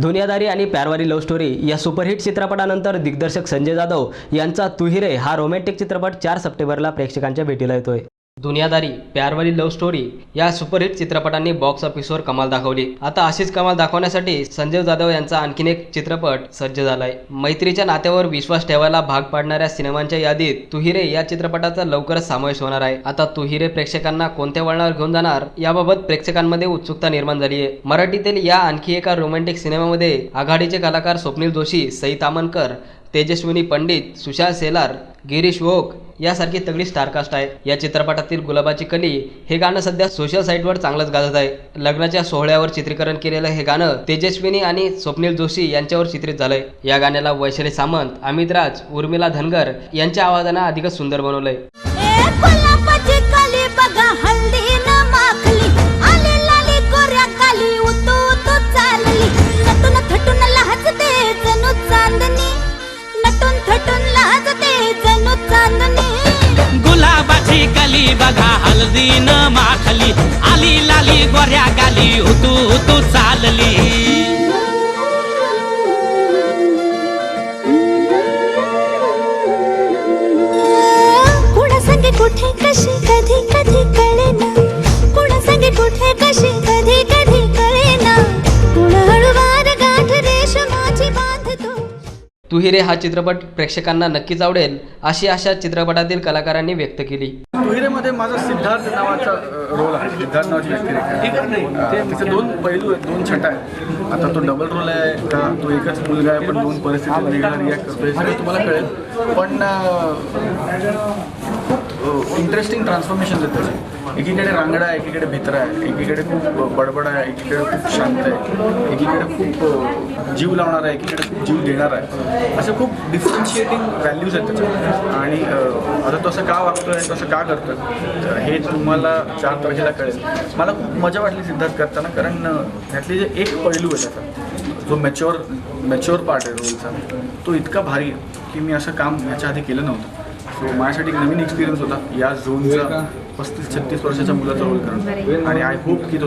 दुनियादारी आणि प्यारवारी love story या superhit चित्रपटानंतर दिग्दर्शक संजय जाधव यांचा तुहिरे हा रोमॅन्टिक चित्रपट चार सप्टेंबरला प्रेक्षकांच्या भेटीला येतोय. दुनियादारी प्यारवाली लव्ह स्टोरी या सुपरहिट चित्रपटांनी बॉक्स ऑफिसवर कमाल दाखवली. आता अशीच कमाल दाखवण्यासाठी संजय जाधव यांचा आणखीन एक चित्रपट सज्ज झालाय. मैत्रीच्या नात्यावर विश्वास ठेवायला भाग पाडणाऱ्या सिनेमांच्या यादीत तुहिरे या चित्रपटाचा लवकरच समावेश होणार आहे. आता तुहिरे प्रेक्षकांना कोणत्या वळणावर घेऊन जाणार याबाबत प्रेक्षकांमध्ये उत्सुकता निर्माण झाली आहे. मराठीतील या आणखी एका रोमॅन्टिक सिनेमामध्ये आघाडीचे कलाकार स्वप्नील जोशी सई तामनकर तेजस्विनी पंडित सुशांत सेलार गिरीश ओक यासारखी तगडी स्टारकास्ट आहे. या चित्रपटातील गुलाबाची कली हे गाणं सध्या सोशल साईटवर चांगलंच गाजत आहे. लग्नाच्या सोहळ्यावर चित्रीकरण केलेलं हे गाणं तेजस्विनी आणि स्वप्नील जोशी यांच्यावर चित्रित झालंय. या गाण्याला वैशाली सामंत अमित राज उर्मिला धनगर यांच्या आवाजानं अधिकच सुंदर बनवलंय. थटून जणू चांदणी. गुलाबाची कली बघा हळदीन माखली. आली लाली गोऱ्या गाली तुहिरे हा चित्रपट प्रेक्षकांना नक्कीच आवडेल अशी आशा चित्रपटातील कलाकारांनी व्यक्त केली. तुहिरेमध्ये माझा सिद्धार्थ नावाचा रोल आहे. सिद्धार्थ नावाची व्यक्तिरेखा आहे. अ, त्याचे दोन पैलू आहेत दोन छटा आहेत. आता तो डबल रोल आहे का तो एकच मुलगा आहे पण दोन परिस्थिती वेगळा रिॲक्ट करतो हे सगळं तुम्हाला कळेल. पण इंटरेस्टिंग ट्रान्सफॉर्मेशन आहेत त्याचे एकीकडे रांगडा आहे एकीकडे भित्रा आहे एकीकडे खूप बडबड आहे एकीकडे खूप शांत आहे एकीकडे खूप जीव लावणार आहे एकीकडे खूप जीव देणार आहे. असे खूप डिफरन्शिएटिंग व्हॅल्यूज आहेत त्याच्यात आणि आता तो असं का वागतोय तसं का करतोय हे तुम्हाला चार तारखेला कळेल. मला खूप मजा वाटली सिद्धार्थ करताना कारण त्यातले जे एक पैलू आहे त्याचा जो मॅच्युअर मॅच्युअर पार्ट आहे रोलचा तो इतका भारी आहे की मी असं काम ह्याच्या आधी केलं नव्हतं. सो माझ्यासाठी एक नवीन एक्सपिरियन्स होता. या झोनचा पस्तीस छत्तीस वर्षाच्या मुलाचा रोल करणं. आणि आय होप की तो